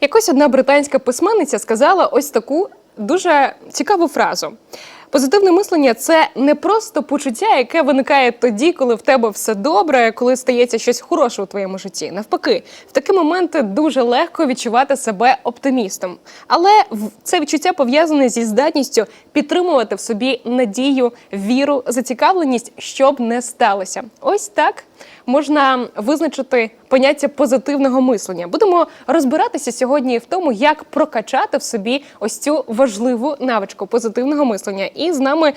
Якось одна британська письменниця сказала ось таку дуже цікаву фразу. Позитивне мислення це не просто почуття, яке виникає тоді, коли в тебе все добре, коли стається щось хороше у твоєму житті. Навпаки, в такі моменти дуже легко відчувати себе оптимістом. Але це відчуття пов'язане зі здатністю підтримувати в собі надію, віру, зацікавленість, щоб не сталося. Ось так можна визначити поняття позитивного мислення. Будемо розбиратися сьогодні в тому, як прокачати в собі ось цю важливу навичку позитивного мислення. І з нами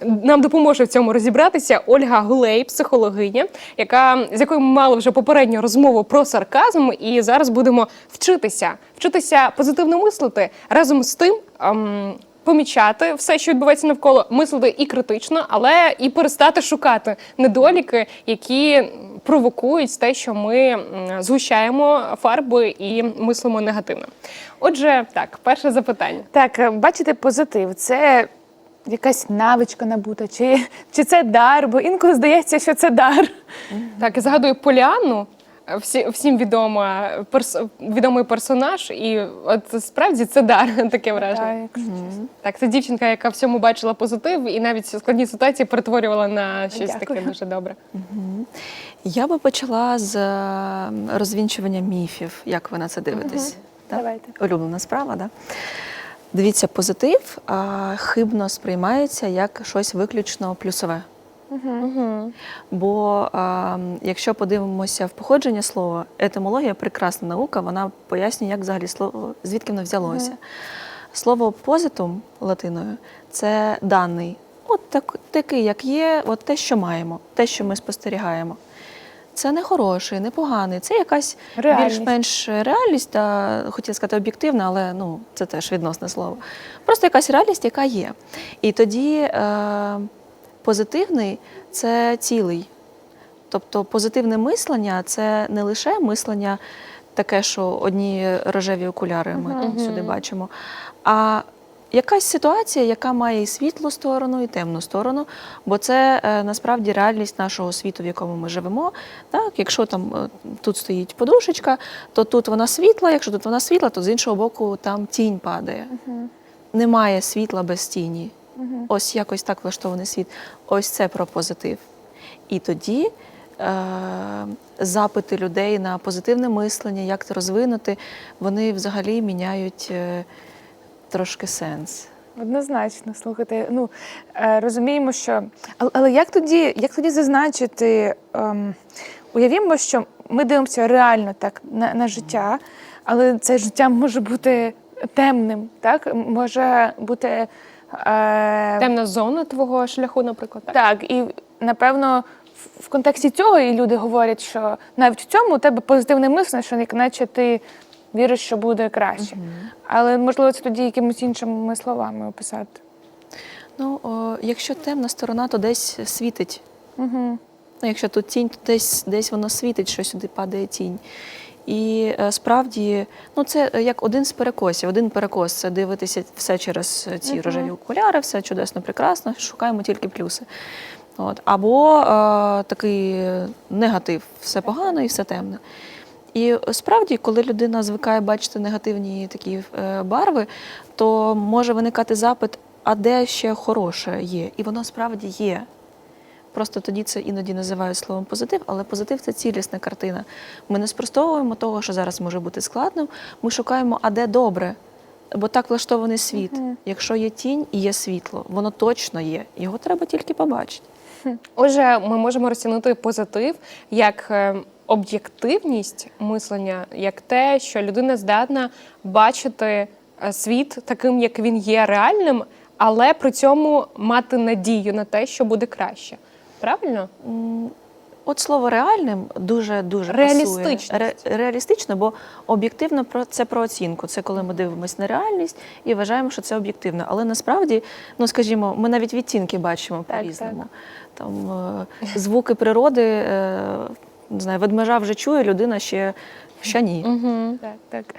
нам допоможе в цьому розібратися Ольга Гулей, психологиня, яка з якою ми мали вже попередню розмову про сарказм, і зараз будемо вчитися, вчитися позитивно мислити разом з тим. Помічати все, що відбувається навколо, мислити і критично, але і перестати шукати недоліки, які провокують те, що ми згущаємо фарби і мислимо негативно. Отже, так, перше запитання. Так, е, бачите, позитив це якась навичка набута, чи, чи це дар, бо інколи здається, що це дар. Так, я згадую Поліанну. Всі, всім відома перс, відомий персонаж, і от справді це дар таке враження. Так, Так, це дівчинка, яка всьому бачила позитив, і навіть складні ситуації перетворювала на щось Дякую. таке дуже добре. Я би почала з е, розвінчування міфів, як ви на це дивитесь. Так? Давайте. Улюблена справа, да? Дивіться, позитив а, хибно сприймається як щось виключно плюсове. Бо а, якщо подивимося в походження слова, етимологія прекрасна наука, вона пояснює, як взагалі слово, звідки воно взялося. Слово позитум латиною це даний. От так, такий, як є, от те, що маємо, те, що ми спостерігаємо. Це не хороший, не поганий. Це якась більш-менш реальність, та, хотіла сказати об'єктивна, але ну, це теж відносне слово. Просто якась реальність, яка є. І тоді е, позитивний це цілий. Тобто позитивне мислення це не лише мислення таке, що одні рожеві окуляри ми сюди бачимо, а якась ситуація, яка має і світлу сторону, і темну сторону, бо це е, насправді реальність нашого світу, в якому ми живемо. Так, якщо там е, тут стоїть подушечка, то тут вона світла, якщо тут вона світла, то з іншого боку там тінь падає. Немає світла без тіні. Ось якось так влаштований світ. Ось це про позитив. І тоді е, запити людей на позитивне мислення, як це розвинути, вони взагалі міняють е, трошки сенс. Однозначно, слухайте. Ну е, розуміємо, що але, але як тоді, як тоді зазначити? Ем, уявімо, що ми дивимося реально так на, на життя, але це життя може бути темним, так може бути Темна зона твого шляху, наприклад. Так. Так, і напевно в- контексті цього і люди говорять, що навіть в цьому у тебе позитивне мислення, що як наче ти віриш, що буде краще. Але можливо це тоді якимось іншими словами описати. Ну, о, якщо темна сторона, то десь світить. Угу. Ну, якщо тут тінь, то десь, десь воно світить, що сюди падає тінь. І е, справді, ну це е, як один з перекосів. Один перекос це дивитися все через е, ці рожеві окуляри, все чудесно, прекрасно, шукаємо тільки плюси. От. Або е, такий негатив, все погано і все темне. І справді, коли людина звикає бачити негативні такі е, барви, то може виникати запит, а де ще хороше є? І воно справді є. Просто тоді це іноді називають словом позитив, але позитив це цілісна картина. Ми не спростовуємо того, що зараз може бути складним. Ми шукаємо, а де добре. Бо так влаштований світ. Якщо є тінь і є світло, воно точно є. Його треба тільки побачити. Отже, ми можемо розцінити позитив як е, об'єктивність мислення, як те, що людина здатна бачити е, світ таким, як він є реальним, але при цьому мати надію на те, що буде краще. Правильно? От слово реальним дуже дуже Реалістичність. Ре, реалістично, бо об'єктивно про це про оцінку. Це коли ми дивимося на реальність і вважаємо, що це об'єктивно. Але насправді, ну скажімо, ми навіть відтінки бачимо по-різному. Там е, звуки природи, е, не знаю, ведмежа вже чує, людина ще, ще ні. Угу. Так, так.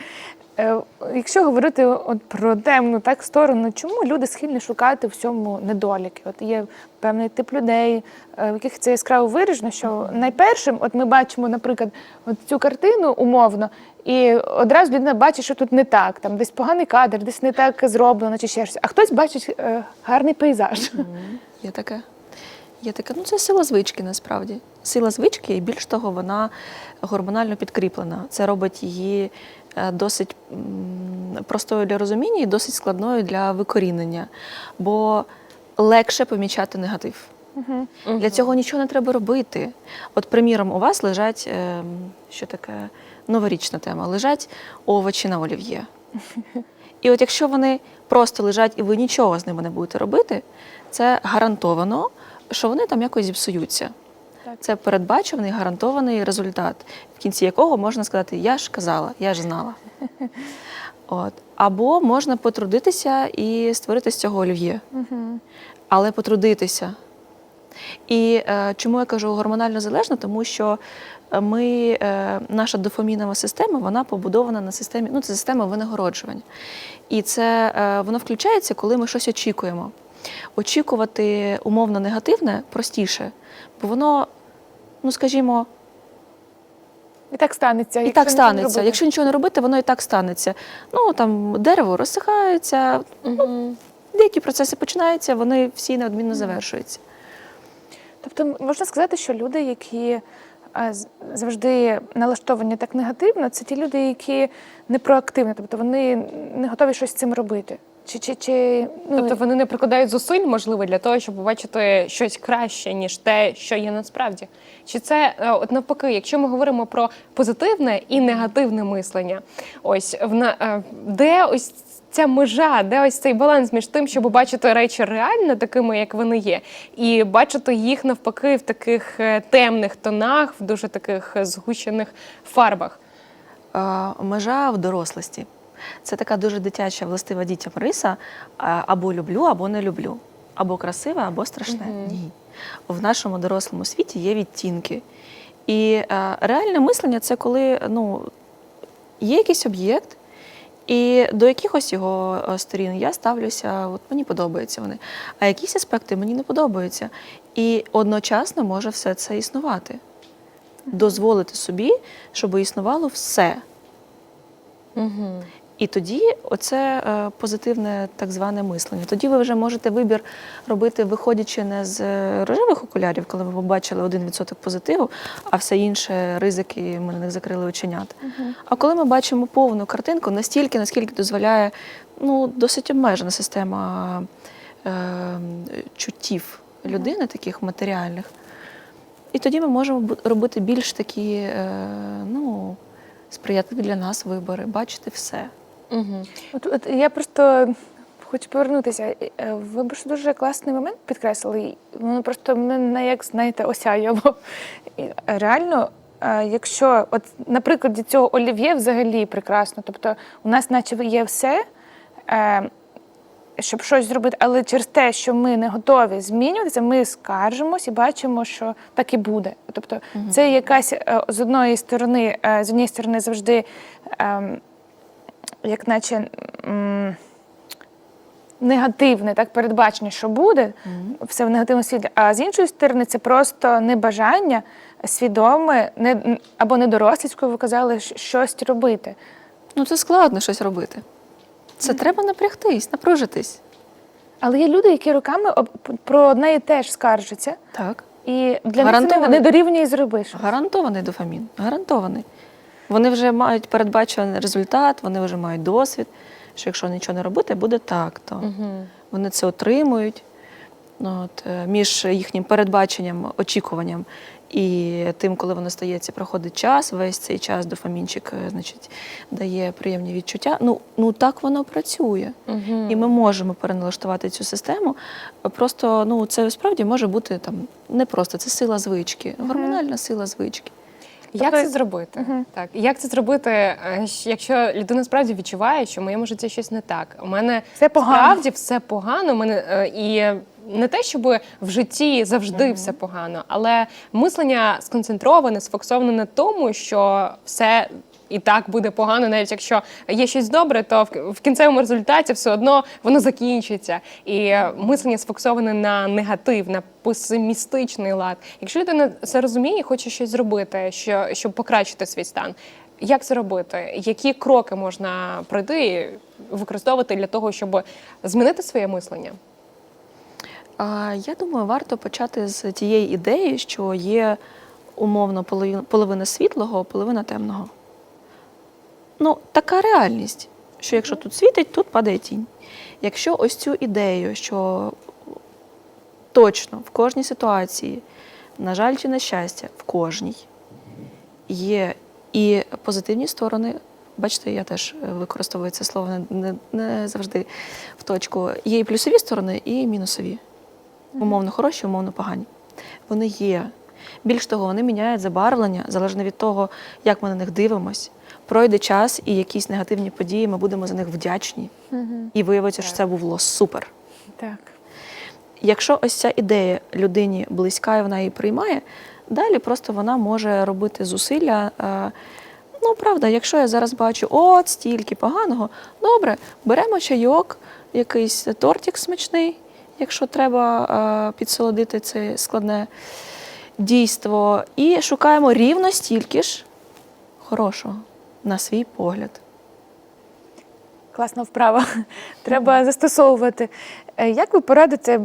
Е, Якщо говорити от про темну так сторону, чому люди схильні шукати в цьому недоліки? От є певний тип людей, е, в яких це яскраво виражено, що найпершим, от ми бачимо, наприклад, от цю картину умовно, і одразу людина бачить, що тут не так, там десь поганий кадр, десь не так зроблено, чи ще щось. А хтось бачить е, гарний пейзаж. Є таке. Є таке. Ну, це сила звички насправді. Сила звички, і більш того, вона гормонально підкріплена. Це робить її досить простою для розуміння і досить складною для викорінення. Бо легше помічати негатив. Для цього нічого не треба робити. От, приміром, у вас лежать, е, що таке новорічна тема, лежать овочі на олів'є. І от якщо вони просто лежать і ви нічого з ними не будете робити, це гарантовано, що вони там якось зіпсуються. Це передбачуваний, гарантований результат, в кінці якого можна сказати, я ж казала, я ж знала. От. Або можна потрудитися і створити з цього олів'є. Але потрудитися. І е, чому я кажу гормонально залежно? Тому що е, ми, е, наша дофамінова система вона побудована на системі, ну це система винагороджування. І це е, воно включається, коли ми щось очікуємо. Очікувати умовно негативне простіше, бо воно, ну скажімо, І так станеться. і якщо так станеться. Якщо нічого не робити, воно і так станеться. Ну там дерево розсихається, Мгм. деякі процеси починаються, вони всі неодмінно завершуються. Тобто можна сказати, що люди, які е, завжди налаштовані так негативно, це ті люди, які не проактивні, тобто вони не готові щось з цим робити. Чи, чи, чи, ну, Тобто вони не прикладають зусиль, можливо, для того, щоб побачити щось краще, ніж те, що є насправді. Чи це е, от навпаки, якщо ми говоримо про позитивне і негативне мислення, ось в на- е, де ось ця межа, де ось цей баланс між тим, щоб бачити речі реально такими, як вони є, і бачити їх навпаки в таких е, темних тонах, в дуже таких згущених фарбах. Е, межа в дорослості. Це така дуже дитяча, властива дітям риса або люблю, або не люблю, або красиве, або страшне. Ні. В нашому дорослому світі є відтінки. І е, реальне мислення це коли ну, є якийсь об'єкт, і до якихось його е, сторін я ставлюся, от мені подобаються вони, а якісь аспекти мені не подобаються. І одночасно може все це існувати. Дозволити собі, щоб існувало все. Угу. І тоді оце е, позитивне так зване мислення. Тоді ви вже можете вибір робити, виходячи не з е, рожевих окулярів, коли ви побачили 1% позитиву, а все інше ризики, ми на них закрили оченята. А коли ми бачимо повну картинку, настільки, наскільки дозволяє ну, досить обмежена система е, чуттів людини, таких матеріальних. І тоді ми можемо робити більш такі е, ну, сприятливі для нас вибори, бачити все. Угу. От, от я просто хочу повернутися. Е, Ви ж дуже класний момент підкреслили. Воно просто мене як знаєте осяяло. Е, Реально, е, якщо от на прикладі цього олів'є взагалі прекрасно. Тобто, у нас, наче є все. Щоб щось зробити, але через те, що ми не готові змінюватися, ми скаржимось і бачимо, що так і буде. Тобто, це якась з одної сторони, з однієї сторони завжди ем, як наче м, негативне так передбачення, що буде, все в негативному світлі. А з іншої сторони, це просто небажання свідоме, не або недоросліцькою ви казали, щ- щось робити. Ну, це складно щось робити. Це треба напрягтись, напружитись. Але є люди, які роками об- про одне і те ж скаржаться, Так. і для них це не- Гарантовано. не дорівнює зробиш. Гарантований дофамін. Гарантований. Вони вже мають передбачений результат, вони вже мають досвід, що якщо нічого не робити, буде так. То Угу. вони це отримують. Ну, От, е, між їхнім передбаченням, очікуванням і тим, коли воно стається, проходить час, весь цей час дофамінчик е, значить, дає приємні відчуття. Ну, ну так воно працює. Угу. І ми можемо переналаштувати цю систему. Просто ну, це справді може бути там не просто, це сила звички, гормональна сила звички. Як Тобто- це зробити? Угу. Так, як це зробити, якщо людина справді відчуває, що в моєму житті щось не так? У мене Все погано. справді все погано. У мене е, і не те, щоб в житті завжди все погано, але мислення сконцентроване, сфокусоване на тому, що все і так буде погано, навіть якщо є щось добре, то в, кінцевому результаті все одно воно закінчиться. І мислення сфокусоване на негатив, на песимістичний лад. Якщо людина це розуміє хоче щось зробити, що, щоб покращити свій стан, як це робити? Які кроки можна пройти і використовувати для того, щоб змінити своє мислення? Я думаю, варто почати з тієї ідеї, що є умовно половина світлого, половина темного. Ну, така реальність, що якщо тут світить, тут падає тінь. Якщо ось цю ідею, що точно в кожній ситуації, на жаль чи на щастя, в кожній є і позитивні сторони. Бачите, я теж е, використовую це слово не, не, не завжди в точку. Є і плюсові сторони, і мінусові. Умовно хороші, умовно погані. Вони є. Більш того, вони міняють забарвлення залежно від того, як ми на них дивимось. Пройде час і якісь негативні події, ми будемо за них вдячні. І виявиться, що це було супер. Так. Якщо ось ця ідея людині близька і вона її приймає, далі просто вона може робити зусилля. е, Ну, правда, якщо я зараз бачу, от стільки поганого, добре, беремо чайок, якийсь тортик смачний, якщо треба е, підсолодити це складне дійство, і шукаємо рівно стільки ж хорошого на свій погляд. Класна вправа. Треба застосовувати. Е, Як ви порадите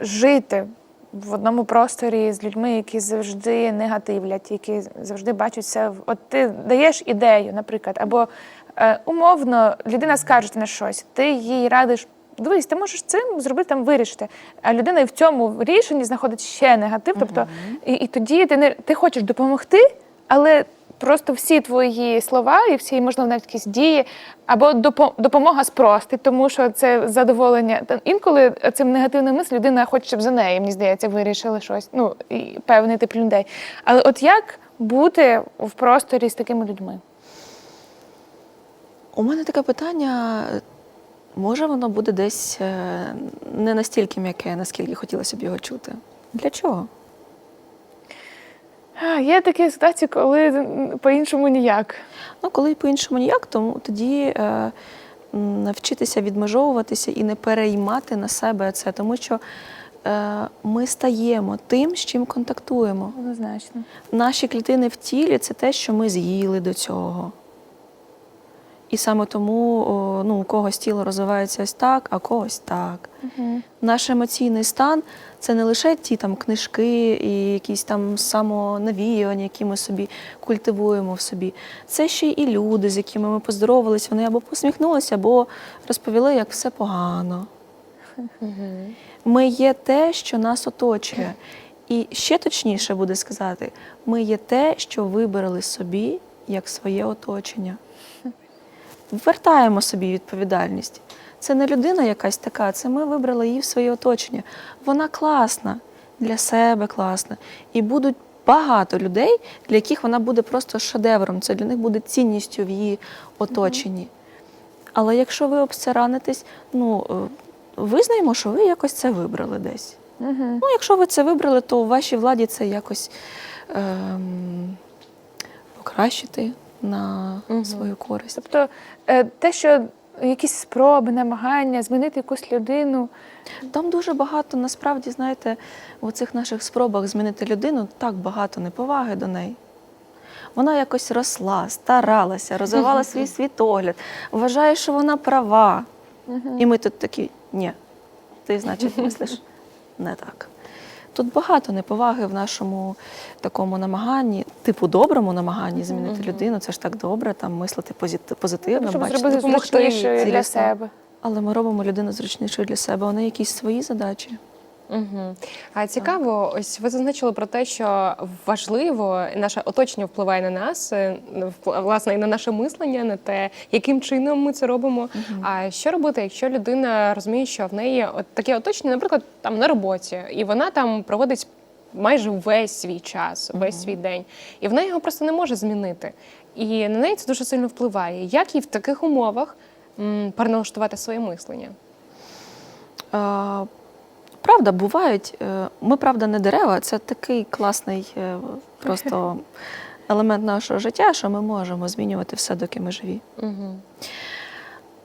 жити в одному просторі з людьми, які завжди негативлять, які завжди бачать все? От ти даєш ідею, наприклад, або е, умовно людина скаже на щось, ти їй радиш. Дивись, ти можеш цим зробити там вирішити. А людина і в цьому рішенні знаходить ще негатив. Тобто, і, і тоді ти не ти хочеш допомогти, але просто всі твої слова і всі, можливо, навіть якісь дії або допомога спростить, тому що це задоволення. Інколи цим негативним мисль людина хоче, щоб за неї, мені здається, вирішили щось. Ну, і певний тип людей. Але от як бути в просторі з такими людьми? У мене таке питання. Може, воно буде десь е, не настільки м'яке, наскільки хотілося б його чути. Для чого? Є такі ситуації, коли по-іншому ніяк. Ну, коли по-іншому ніяк, тому тоді е, навчитися відмежовуватися і не переймати на себе це, тому що е, ми стаємо тим, з чим контактуємо. Однозначно. Наші клітини в тілі це те, що ми з'їли до цього. І саме тому о, ну, у когось тіло розвивається ось так, а когось так. Угу. Наш емоційний стан це не лише ті там книжки і якісь там самонавіювання, які ми собі культивуємо в собі. Це ще і люди, з якими ми поздоровались, вони або посміхнулися, або розповіли, як все погано. Ми є те, що нас оточує. І ще точніше буде сказати, ми є те, що вибрали собі як своє оточення. Ввертаємо собі відповідальність. Це не людина якась така, це ми вибрали її в своє оточення. Вона класна, для себе класна. І будуть багато людей, для яких вона буде просто шедевром. Це для них буде цінністю в її оточенні. Але якщо ви обсаранитесь, ну е, визнаємо, що ви якось це вибрали десь. Угу. Ну, якщо ви це вибрали, то у вашій владі це якось ем, покращити на Мгм. свою користь. Тобто е, те, що якісь спроби, намагання змінити якусь людину. Там дуже багато, насправді, знаєте, у цих наших спробах змінити людину так багато неповаги до неї. Вона якось росла, старалася, розвивала свій світогляд, вважає, що вона права. І ми тут такі, ні, ти, значить, мислиш не так. Тут багато неповаги в нашому такому намаганні, типу доброму намаганні змінити людину. Це ж так добре, там мислити позит- позитивно, щоб бачити. зробити зручнішою для цілісно. себе. Але ми робимо людину зручнішою для себе. Вони якісь свої задачі. Угу. А цікаво, ось ви зазначили про те, що важливо наше оточення впливає на нас, е, власне, і на наше мислення, на те, яким чином ми це робимо. А що робити, якщо людина розуміє, що в неї от таке оточення, наприклад, там на роботі, і вона там проводить майже весь свій час, весь свій день, і вона його просто не може змінити. І на неї це дуже сильно впливає. Як їй в таких умовах м, переналаштувати своє мислення? Е, Правда, бувають. е, Ми, правда, не дерева, це такий класний, е, просто елемент нашого життя, що ми можемо змінювати все, доки ми живі. Угу.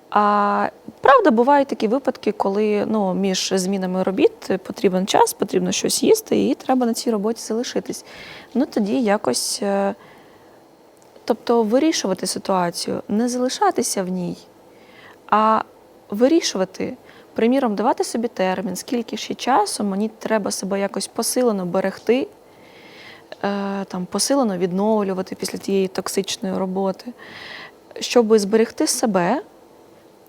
А правда, бувають такі випадки, коли ну, між змінами робіт потрібен час, потрібно щось їсти, і треба на цій роботі залишитись. Ну тоді якось, е, тобто вирішувати ситуацію, не залишатися в ній, а вирішувати. Приміром, давати собі термін, скільки ще часу мені треба себе якось посилено берегти, е, там, посилено відновлювати після тієї токсичної роботи, щоб зберегти себе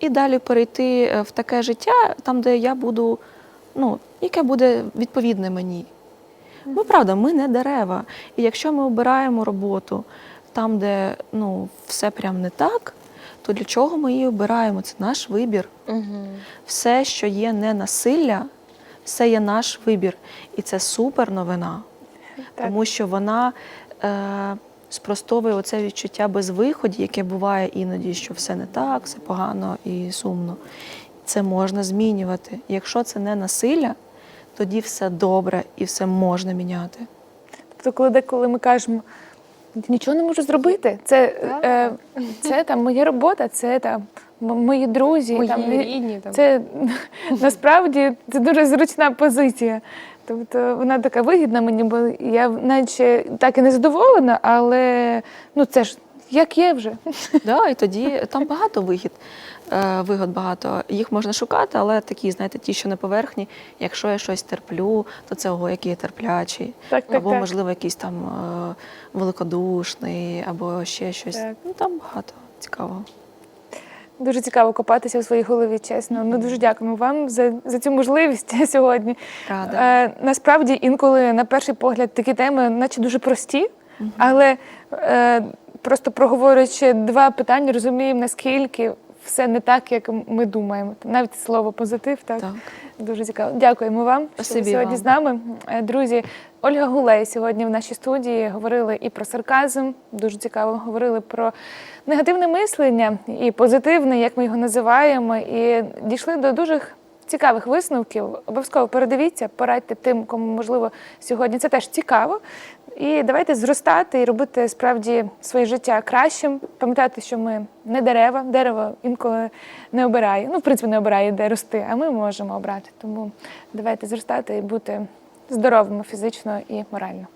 і далі перейти е, в таке життя, там, де я буду, ну, яке буде відповідне мені. Ну, правда, ми не дерева. І якщо ми обираємо роботу там, де ну, все прям не так, то для чого ми її обираємо? Це наш вибір. Угу. Все, що є не насилля, все є наш вибір. І це супер новина, Так. тому що вона е, спростовує оце відчуття безвиході, яке буває іноді, що все не так, все погано і сумно. Це можна змінювати. Якщо це не насилля, тоді все добре і все можна міняти. Тобто, коли деколи ми кажемо, нічого не можу зробити, це, е, це там моя робота, це там мої друзі. Мої там, рідні, там. Це насправді це дуже зручна позиція. Тобто вона така вигідна мені, бо я наче так і не задоволена, але ну це ж як є вже. Да, і тоді там багато вигід, вигод багато. Їх можна шукати, але такі, знаєте, ті, що на поверхні. Якщо я щось терплю, то це ого, який я терплячий. Так, так, або, так. можливо, якийсь там е, великодушний, або ще щось. Так. Ну там багато цікавого. Дуже цікаво копатися у своїй голові, чесно. Ми дуже дякуємо вам за, за цю можливість сьогодні. Рада. Е, насправді, інколи на перший погляд такі теми, наче дуже прості, але е, просто проговорюючи два питання, розуміємо, наскільки все не так, як ми думаємо. Навіть слово позитив, так, Так. дуже цікаво. Дякуємо вам, що ви сьогодні вам. з нами. Е, Друзі, Ольга Гулей сьогодні в нашій студії говорили і про сарказм, дуже цікаво говорили про негативне мислення і позитивне, як ми його називаємо, і дійшли до дуже цікавих висновків. Обов'язково передивіться, порадьте тим, кому можливо сьогодні це теж цікаво. І давайте зростати і робити справді своє життя кращим. Пам'ятати, що ми не дерева, дерево інколи не обирає. Ну, в принципі, не обирає, де рости, а ми можемо обрати. Тому давайте зростати і бути здоровими фізично і морально.